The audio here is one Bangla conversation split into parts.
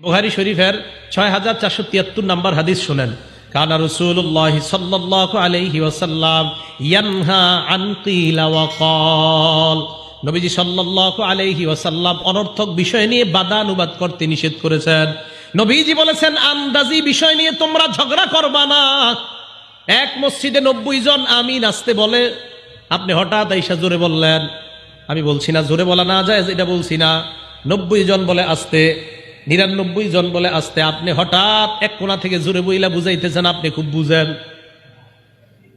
বুহারি শরীফের ছয় হাজার চারশো তিয়াত্তর নম্বর হাদিস শুনেন, কানা রসুল্লাহ সাল্লাহ আলহি ওসাল্লাম ইয়ানহা আনকিলা ওয়াকাল নবীজি সাল্লাহ আলহি ওসাল্লাম অনর্থক বিষয় নিয়ে বাদানুবাদ করতে নিষেধ করেছেন। নবীজি বলেছেন, আন্দাজি বিষয় নিয়ে তোমরা ঝগড়া করবা না। এক মসজিদে নব্বই জন আমিন আসতে বলে, আপনি হঠাৎ আইসা জোরে বললেন। আমি বলছি না, জোরে বলা না যায়, এটা বলছি না। নব্বই জন বলে, আসতে। নিরানব্বই জন বলে, আসতে, আপনি হঠাৎ এক কোণা থেকে জোরে বইলা বুঝাইতেছেন, আপনি খুব বুঝেন।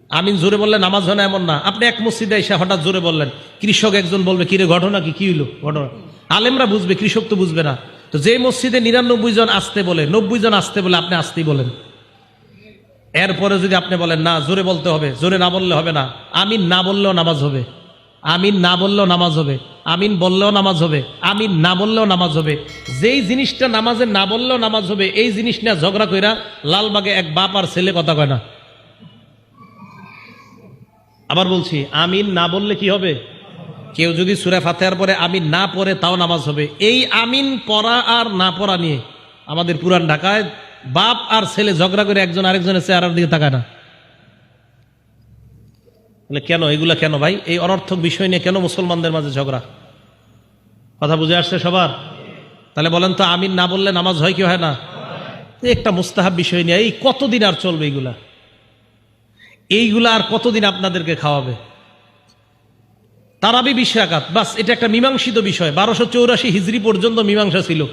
আমিন জোরে বললেন, নামাজ হয় না, এমন না। আপনি এক মসজিদে এসে হঠাৎ জোরে বললেন, কৃষক একজন বলবে কিরে ঘটনা কি কি হইল? ঘটনা। আলেমরা বুঝবে, কৃষক তো বুঝবে না। তো যে মসজিদে নিরানব্বই জন আসতে বলে, নব্বই জন আসতে বলে, আপনি আসতেই বলেন। এরপরে যদি আপনি বলেন, না, জোরে বলতে হবে, জোরে না বললে হবে না। আমিন না বললেও নামাজ হবে। আমিন না বললেও নামাজ হবে। আমিন বললেও নামাজ হবে। আমিন না বললেও নামাজ হবে। যেই জিনিসটা নামাজে না বললেও নামাজ হবে, এই জিনিস নিয়ে ঝগড়া কইরা লালবাগে এক বাপ আর ছেলে কথা কয় না। আবার বলছি, আমিন না বললে কি হবে? কেউ যদি সুরে ফাতেহার পরে আমিন না পড়ে, তাও নামাজ হবে। এই আমিন পড়া আর না পড়া নিয়ে আমাদের পুরান ঢাকায় বাপ আর ছেলে ঝগড়া করে একজন আরেকজনের চেহারার দিকে তাকায় না। বলে কেন? এগুলা কেন ভাই? এই অনর্থক বিষয় নিয়ে কেন মুসলমানদের মাঝে ঝগড়া? কথা বুঝে আসছে সবার? তাহলে বলেন তো, আমিন না বললে নামাজ হয় কি হয় না? একটা মুস্তাহাব বিষয় নিয়ে, এই কতদিন আর চলবে এইগুলা? এইগুলা আর কতদিন আপনাদেরকে খাওয়াবে? তারাবি বিশ্বাকাত বাস, এটা একটা মীমাংসিত বিষয়। বারোশো চৌরাশি হিজড়ি পর্যন্ত মীমাংসা ছিল।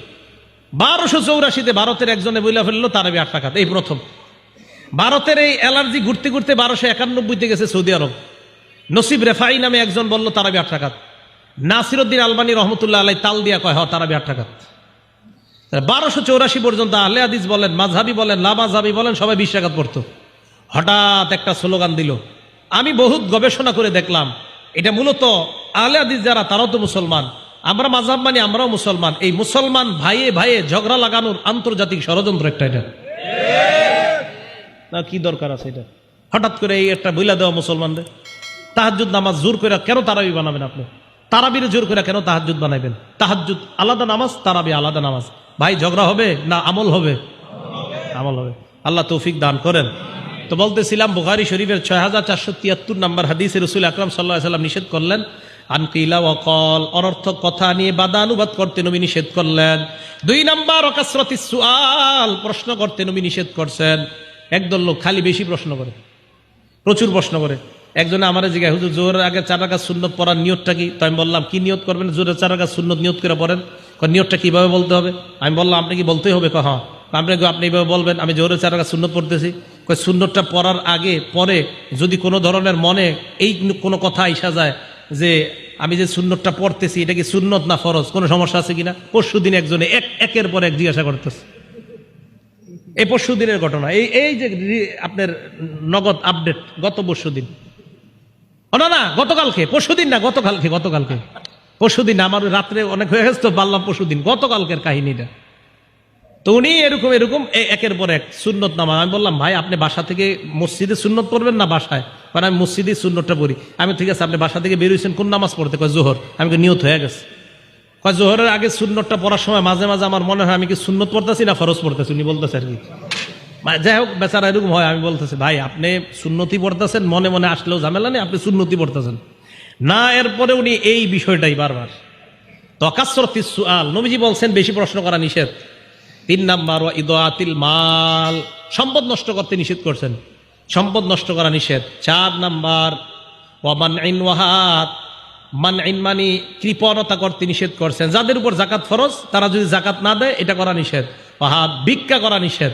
বারোশো চৌরাশিতে ভারতের একজনে বইলা ফেলল তারাবি আট টাকাত এই প্রথম। ভারতের এই অ্যালার্জি ঘুরতে ঘুরতে বারোশো একানব্বইতে গেছে সৌদি আরব। নসিব রেফাই নামে একজন বলল, তারাবি আট টাকাত নাসিরুদ্দিন আলবানী রহমতুল্লাহ আলাই তাল দিয়া কয়, হ, তারাবি আট টাকাত বারোশো চৌরাশি পর্যন্ত আহলে হাদিস বলেন মাঝহাবি বলেন লামাঝাবি বলেন, সবাই বিশ টাকাত পড়তো। হঠাৎ একটা স্লোগান দিল। আমি বহুত গবেষণা করে দেখলাম, এটা মূলত আহলে হাদিস যারা, তারাও তো মুসলমান। আমরা মাঝহাব মানে আমরাও মুসলমান। এই মুসলমান ভাইয়ে ভাইয়ে ঝগড়া লাগানোর আন্তর্জাতিক ষড়যন্ত্র একটা এটা। না, কি দরকার আছে এটা? হঠাৎ করে এই একটা বইলা দেওয়া মুসলমানদের। তাহাজুদ নামাজ জোর করে কেন তারাবি বানাবেন আপনি? তারাবির জোর করে কেন তাহাজুদ বানাবেন তাহাজুদ আলাদা নামাজ, তারাবি আলাদা নামাজ। ভাই, ঝগড়া হবে না আমল হবে? আমল হবে। আল্লাহ তৌফিক দান করেন। তো বলতেছিলাম, বুখারি শরীফের ছয় হাজার চারশো তিয়াত্তর নম্বর হাদিসে রসুল আকরাম সাল্লাহ সাল্লাম নিষেধ করলেন, আনকিলা অকল অনর্থক কথা নিয়ে বাদানুবাদ করতে নবী নিষেধ করলেন। দুই নাম্বার অকাসরতি সুয়াল প্রশ্ন করতে নবী নিষেধ করছেন। একদল লোক খালি বেশি প্রশ্ন করে, প্রচুর প্রশ্ন করে। একজনে আমার জিজ্ঞাসা হুজুর, জোহরের আগে চার রাখা সুন্নত পড়ার নিয়তটা কি? তো আমি বললাম, কি নিয়ত করবেন? জোরের চার রাখা সুন্নত নিয়ত করে পড়েন। নিয়তটা কীভাবে বলতে হবে? আমি বললাম, আপনি কি বলতেই হবে? হ্যাঁ। আপনি আপনি এইভাবে বলবেন, আমি জোরের চার রাখা সুন্নত পড়তেছি। কয়, সুন্নতটা পড়ার আগে, পরে যদি কোনো ধরনের মনে এই কোনো কথা আইসা যায় যে আমি যে সুন্নতটা পড়তেছি, এটা কি সুন্নত না ফরজ? কোনো সমস্যা আছে কিনা? পরশু দিন একজনে এক, একের পর এক জিজ্ঞাসা করতেছে। এই পরশু দিনের ঘটনা, এই এই যে আপনার নগদ আপডেট গত পরশু দিন না না, গতকালকে পরশু দিন না, গতকালকে গতকালকে। পরশু দিন আমার রাত্রে অনেক হয়ে গেছে তো, পারলাম পরশু দিন গতকালকের কাহিনীটা। তো উনি এরকম এরকম একের পর এক সুন্নত নামা। আমি বললাম, ভাই, আপনি বাসা থেকে মসজিদে সুন্নত পড়বেন না বাসায়? কারণ আমি মসজিদে সুন্নতটা পড়ি। আমি ঠিক আছে, আপনি বাসা থেকে বেরিয়েছেন কোন নামাজ পড়তে? কয়, জোহর। আমি নিয়ত হয়ে গেছে। কয়, জোহরের আগে সুন্নতটা পড়ার সময় মাঝে মাঝে আমার মনে হয় আমি কি সুন্নত পড়তেছি না ফরজ পড়তেছি? উনি বলতেছে আর কি। মা- যাই হোক, বেচারা এরকম হয়, আমি বলতেছি, ভাই, আপনি সুন্নতি পড়তেছেন, মনে মনে আসলেও ঝামেলা নেই, আপনি সুন্নতি পড়তেছেন। না, এরপরে উনি এই বিষয়টাই বারবার। তকাসরতি সুআল। নবীজি বলছেন, বেশি প্রশ্ন করা নিষেধ। তিন নাম্বার ইদাতিল মাল। সম্পদ নষ্ট করতে নিষেধ করছেন। সম্পদ নষ্ট করা নিষেধ। চার নাম্বার আইন ওয়াহাত মান আইন মানি কৃপণতা করতে নিষেধ করছেন। যাদের উপর জাকাত ফরজ, তারা যদি জাকাত না দেয়, এটা করা নিষেধ। ওয়াহাত ভিক্ষা করা নিষেধ।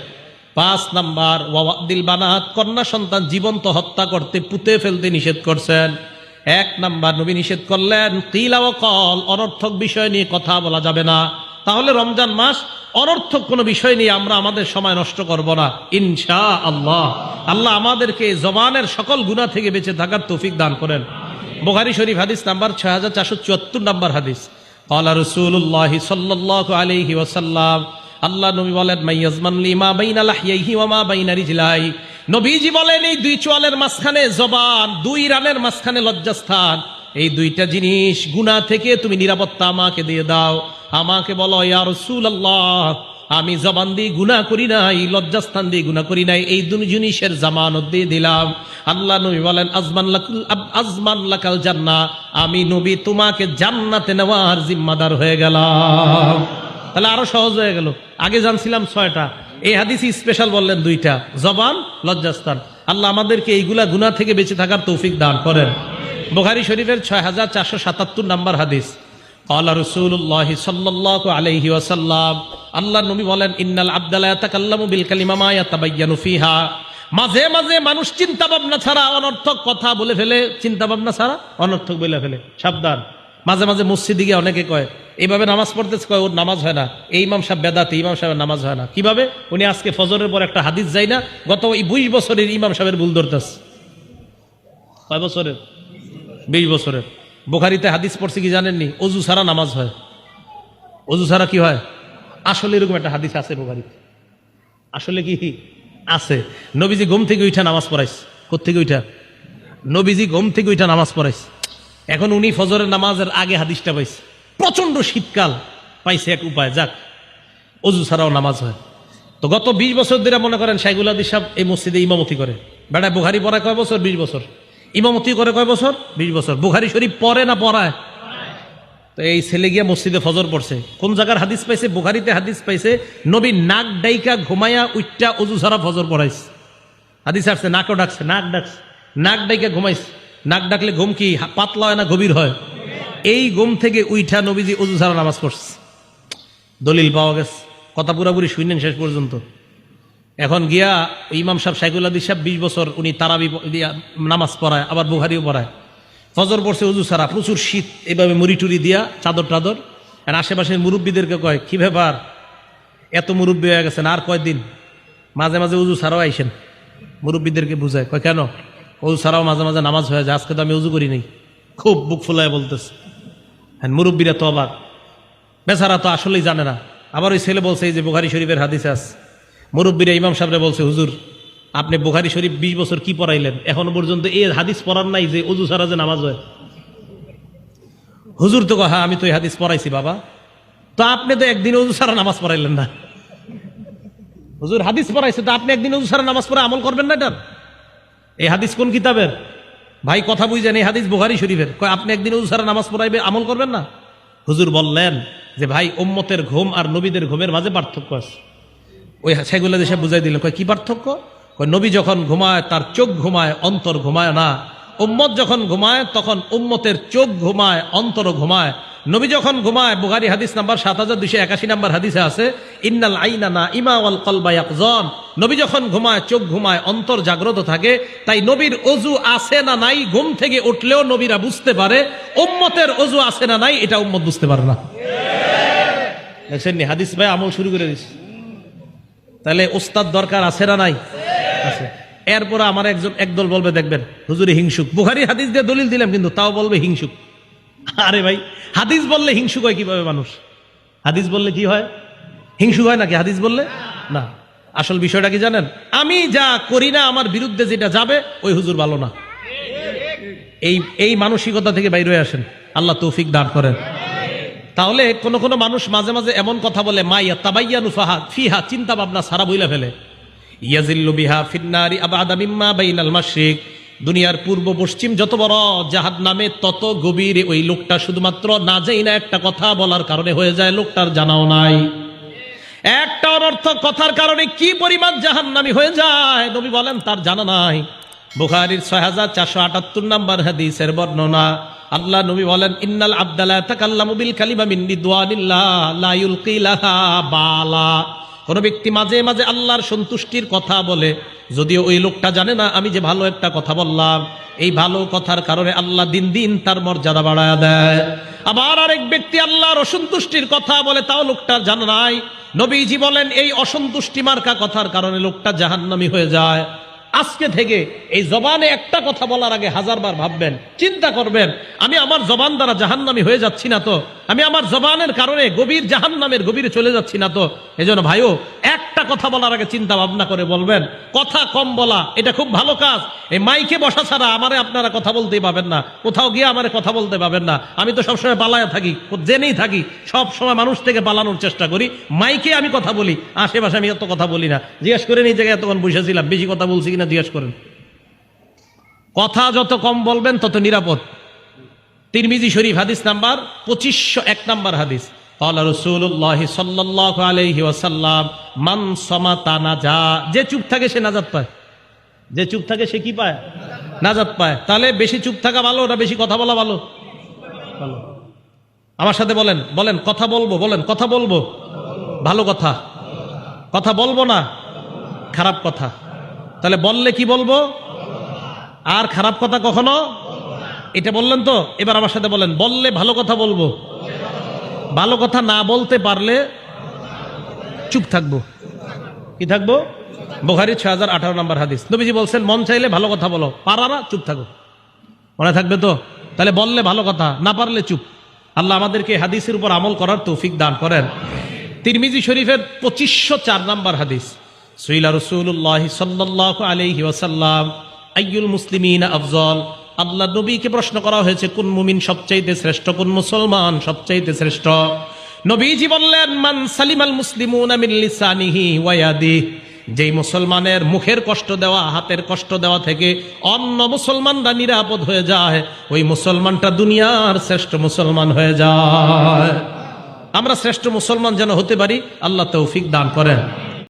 পাঁচ নাম্বার ওয়াদিল বানাহাত কন্যা সন্তান জীবন্ত হত্যা করতে পুঁতে ফেলতে নিষেধ করছেন। এক নাম্বার, নবী নিষেধ করলেন তিলা ও কল, অনর্থক বিষয় নিয়ে কথা বলা যাবে না। তাহলে রমজান মাস, অনর্থক কোনো বিষয় নিয়ে আমরা আমাদের সময় নষ্ট করব না। ইনশা আল্লাহ আল্লাহ আমাদেরকে জবানের সকল গুণা থেকে বেঁচে থাকার তৌফিক দান করেন। বোখারি শরীফ হাদিস নাম্বার ছয় হাজার চারশো চুয়াত্তর নাম্বার হাদিস। কলা রসুল্লাহ সাল্লাহ আলহি ওসাল্লাম আল্লাহ নবী বলেন মাইয়াজমান লিমা বাইনা লাহিয়াইহি ওয়া মা বাইনা রিজলাই। নবীজি বলেন, এই দুই চোয়ালের মাঝখানে জবান, দুই রানের মাঝখানে লজ্জাস্থান। এই দুইটা জিনিস গুনাহ থেকে তুমি নিরাপত্তা আমাকে দিয়ে দাও। আমাকে বলো, ইয়া রাসূলুল্লাহ আমি জবান দিয়ে গুণা করি নাই, লজ্জাস্থান দিয়ে গুণা করি নাই, এই দুই জিনিসের জামানত দিয়ে দিলাম। আল্লাহ নবী বলেন, আজমান আজমান লাকাল জান্না আমি নবী তোমাকে জান্নাতে নেওয়ার জিম্মাদার হয়ে গেলাম। তাহলে আরও সহজ হয়ে গেল। আগে জানছিলাম ছয়টা। এই হাদিসই স্পেশাল বললেন দুইটা। জবান, লজ্জাস্থান। আল্লাহ আমাদেরকে এইগুলা গুণা থেকে বেঁচে থাকার তৌফিক দান করেন। বুখারী শরীফের ছয় হাজার চারশো সাতাত্তর নাম্বার হাদিস। কলা রসুল্লাহ সাল্লাহ আলহি ওয়াসাল্লাম আল্লাহ নবী বলেন, ইন্নাল আবদাল্লাহ বিল কালিমামায়া তাবাইয়ানু ফিহা। মাঝে মাঝে মানুষ চিন্তা ভাবনা ছাড়া, অনর্থক কথা বলে ফেলে চিন্তা ভাবনা ছাড়া অনর্থক বলে ফেলে। সাবধান। মাঝে মাঝে মসজিদে গিয়ে অনেকে কয়, এইভাবে নামাজ পড়তেছে? কয়, ওর নামাজ হয় না। এই ইমাম সাহেব বেদাতে, ইমাম সাহেবের নামাজ হয় না। কীভাবে? উনি আজকে ফজরের পর একটা হাদিস যায় না, গত এই বিশ বছরের ইমাম সাহেবের ভুল ধরতেছে। কয় বছরের? বিশ বছরের। বোখারিতে হাদিস পড়ছে কি জানেননি? অজু ছাড়া নামাজ হয়। অজু ছাড়া কি হয়? আসলে এরকম একটা হাদিস আছে বোখারিতে। আসলে কি? আছে। নবীজি ঘুম থেকে উঠা নামাজ পড়াইছে। কোথেকে উঠা? নবীজি ঘুম থেকে উঠা নামাজ পড়াইছে। এখন উনি ফজরের নামাজের আগে হাদিসটা পাইছে। প্রচণ্ড শীতকাল পাইছে এক উপায়, যাক। অজু ছাড়াও নামাজ হয়। তো গত বিশ বছর ধরে মনে করেন শাইগুল আদি সাহেব এই মসজিদে ইমামতি করে। বেড়ায় বুখারি পড়া কয় বছর? বিশ বছর। ইমামতি করে কয় বছর? বিশ বছর। বুখারি শরীফ পড়ে না পড়ায়? তো এই ছেলে গিয়া মসজিদে ফজর পড়ছে। কোন জায়গার হাদিস পাইছে? বুখারিতে হাদিস পাইছে, নবী নাক ডাইকা ঘুমাইয়া উইটা অজু ছাড়া ফজর পড়াইছে। হাদিস আসছে, নাকও ডাকছে, নাক ডাকছে, নাক ডাইকা ঘুমাইছে। নাক ডাকলে ঘুম কি পাতলা হয় না গভীর হয়? এই ঘুম থেকে উইঠা নবীজি অজু ছাড়া নামাজ পড়ছে। দলিল পাওয়া গেছে। কথা পুরাপুরি শুনলেন শেষ পর্যন্ত। এখন গিয়া ইমাম সাহেব সাইকুল সাহেব বিশ বছর উনি তারাবি নামাজ পড়ায়, আবার বুহারিও পড়ায়। ফজর পড়ছে উজু সারা প্রচুর শীত, এভাবে মুড়ি টুরি দিয়া চাদর টাদর। আর আশেপাশের মুরব্বীদেরকে কয়, কী ব্যাপার? এত মুরব্বী হয়ে গেছেন, আর কয়দিন? মাঝে মাঝে উজু ছাড়াও আইসেন। মুরব্বীদেরকে বুঝায়, কয়, কেন? উজু ছাড়াও মাঝে মাঝে নামাজ হয়ে যায়, আজকে তো আমি উজু করি নাই। খুব বুক ফুলায় বলতেছে। হ্যাঁ মুরব্বীরা তো অবাক। বেচারা তো আসলেই জানে না। আবার ওই ছেলে বলছে, এই যে বুখারি শরীফের হাদিস আছে। মুরব্বীরা ইমাম সাহেবরা বলছে, হুজুর, আপনি বুখারি শরীফ বিশ বছর কি পড়াইলেন? এখনও পর্যন্ত এই হাদিস পড়ার নাই যে অজু ছাড়া যে নামাজ হয়। হুজুর তো হ্যাঁ আমি তো এই হাদিস পড়াইছি বাবা। তো আপনি তো একদিন অজু ছাড়া নামাজ পড়াইলেন না। হুজুর, হাদিস পড়াইছে, তো আপনি একদিন অজু ছাড়া নামাজ পড়ে আমল করবেন না এটার এই হাদিস কোন কিতাবের? ভাই, কথা বুঝছেন এই হাদিস বুখারি শরীফের। কয়, আপনি একদিন অজু ছাড়া নামাজ পড়াইবে, আমল করবেন না? হুজুর বললেন যে, ভাই ওম্মতের ঘুম আর নবীদের ঘুমের মাঝে পার্থক্য আছে। ওই সেগুলো দেশে বুঝাই দিল, কয়, কি পার্থক্য? কয়, নবী যখন ঘুমায়, তার চোখ ঘুমায়, অন্তর ঘুমায় না। উম্মত যখন ঘুমায়, তখন উম্মতের চোখ ঘুমায়, অন্তর ঘুমায়। নবী যখন ঘুমায়, বুখারি হাদিস নাম্বার সাত হাজার দুইশো একাশি নাম্বার হাদিসে আছে, ইন্নাল আইনা না ইমা ওয়াল কলবা ইয়াকজন। নবী যখন ঘুমায়, চোখ ঘুমায়, অন্তর জাগ্রত থাকে, তাই নবীর অজু আছে না নাই, ঘুম থেকে উঠলেও নবীরা বুঝতে পারে, উম্মতের অজু আছে না নাই, এটা উম্মত বুঝতে পারে না। হাদিস ভাই আমল শুরু করে দিচ্ছে তাহলে ওস্তাদ দরকার আছে না নাই? আছে। এরপর আমার একজন একদল বলবে, দেখবেন, হুজুরি হিংসুক। বুখারি হাদিস দিয়ে দলিল দিলাম, কিন্তু তাও বলবে হিংসুক। আরে ভাই, হাদিস বললে হিংসুক হয় কীভাবে মানুষ? হাদিস বললে কি হয়? হিংসুক হয় নাকি হাদিস বললে? না। আসল বিষয়টা কি জানেন? আমি যা করি না, আমার বিরুদ্ধে যেটা যাবে, ওই হুজুর ভালো না। এই এই মানসিকতা থেকে বাইরে আসেন। আল্লাহ তৌফিক দান করেন। তাহলে কোনো কোনো মানুষ মাঝে মাঝে এমন কথা বলে, মাইয়া তাবাইয়ানু ফাহা, ফিহা, চিন্তা ভাবনা সারা বইলা ফেলে। ইয়াজিল্লু বিহা ফিন্নারি আবাদা বাইনাল মাশরিক। দুনিয়ার পূর্ব পশ্চিম যত বড় জাহাদ নামে, তত গভীর ওই লোকটা শুধুমাত্র না যাই না একটা কথা বলার কারণে হয়ে যায়, লোকটার জানাও নাই। একটা অনর্থক কথার কারণে কি পরিমাণ জাহান্নামি হয়ে যায়, নবী বলেন তার জানা নাই। বুখারির ছয় হাজার চারশো আটাত্তর নাম্বার হাদিসের বর্ণনা। আল্লাহ নবী বলেন, ইন্নাল আব্দালা তাকাল্লামু বিল কালিমা মিন রিদওয়ানিল্লাহ, লা ইউলকি লাহা বালা। কোন ব্যক্তি মাঝে মাঝে আল্লাহর সন্তুষ্টির কথা বলে, যদিও ওই লোকটা জানে না, আমি যে ভালো একটা কথা বললাম, এই ভালো কথার কারণে আল্লাহ দিন দিন তার মর্যাদা বাড়ায় দেয়। আবার আরেক ব্যক্তি আল্লাহর অসন্তুষ্টির কথা বলে, তাও লোকটা জানা নাই। নবীজি বলেন, এই অসন্তুষ্টি মার্কা কথার কারণে লোকটা জাহান্নামি হয়ে যায়। আজকে থেকে এই জবানে একটা কথা বলার আগে হাজারবার ভাববেন, চিন্তা করবেন, আমি আমার জবান দ্বারা জাহান্নামি হয়ে যাচ্ছি না তো? আমি আমার জবানের কারণে গভীর জাহান্নামের গভীরে চলে যাচ্ছি না তো? এই জন্য ভাইও একটা একটা কথা বলার আগে চিন্তা ভাবনা করে বলবেন, কথা কম বলা, এটা খুব ভালো কাজ। এই মাইকে বসা ছাড়া আমারে আপনারা কথা বলতেই পাবেন না, কোথাও গিয়ে আমারে কথা বলতে পাবেন না। আমি তো সবসময় পালায় থাকি, জেনেই থাকি সব সময় মানুষ থেকে পালানোর চেষ্টা করি। মাইকে আমি কথা বলি, আশেপাশে আমি এত কথা বলি না। জিজ্ঞেস করেন, এই জায়গায় এতক্ষণ বসেছিলাম, বেশি কথা বলছি কিনা জিজ্ঞেস করেন। কথা যত কম বলবেন, তত নিরাপদ। তিরমিজি শরীফ, হাদিস নাম্বার পঁচিশশো এক নাম্বার হাদিস। আল্লাহ রসুল্লাহ সাল্লাহ আলহি ওয়াসাল্লাম মান সমা তানা যা যে চুপ থাকে সে নাজাত পায়। যে চুপ থাকে সে কি পায়? নাজাত পায়। তাহলে বেশি চুপ থাকা ভালো না বেশি কথা বলা ভালো? ভালো। আমার সাথে বলেন বলেন, কথা বলব, বলেন, কথা বলব। ভালো কথা। কথা বলব না, খারাপ কথা। তাহলে বললে কি বলব? আর খারাপ কথা কখনো? এটা বললেন তো? এবার আমার সাথে বলেন, বললে ভালো কথা বলব। ভালো কথা না বলতে পারলে চুপ থাকব। কি থাকব? বোখারি ছয় হাজার আঠারো নম্বর হাদিস। নবীজি বলছেন, মন চাইলে ভালো কথা বলো, পারারা চুপ থাকো। মনে থাকবে তো? তাহলে বললে ভালো কথা, না পারলে চুপ। আল্লাহ আমাদেরকে হাদিসের উপর আমল করার তৌফিক দান করেন। তিরমিজি শরীফের পঁচিশশো চার নম্বর হাদিস। সুইলা রসুল্লাহ সাল্লাহ আলহি ওয়াসাল্লাম, আইয়ুল মুসলিমিন আফজল আল্লাহ নবীকে প্রশ্ন করা হয়েছে, কোন মুমিন সবচাইতে শ্রেষ্ঠ, কোন মুসলমান সবচাইতে শ্রেষ্ঠ? নবীজি বললেন, মান সালিমাল মুসলিমুন মিন লিসানিহি ওয়ায়াদি যেই মুসলমানের মুখের কষ্ট দেওয়া, হাতের কষ্ট দেওয়া থেকে অন্য মুসলমানরা নিরাপদ হয়ে যায়, ওই মুসলমানটা দুনিয়ার শ্রেষ্ঠ মুসলমান হয়ে যায়। আমরা শ্রেষ্ঠ মুসলমান যেন হতে পারি, আল্লাহ তৌফিক দান করেন।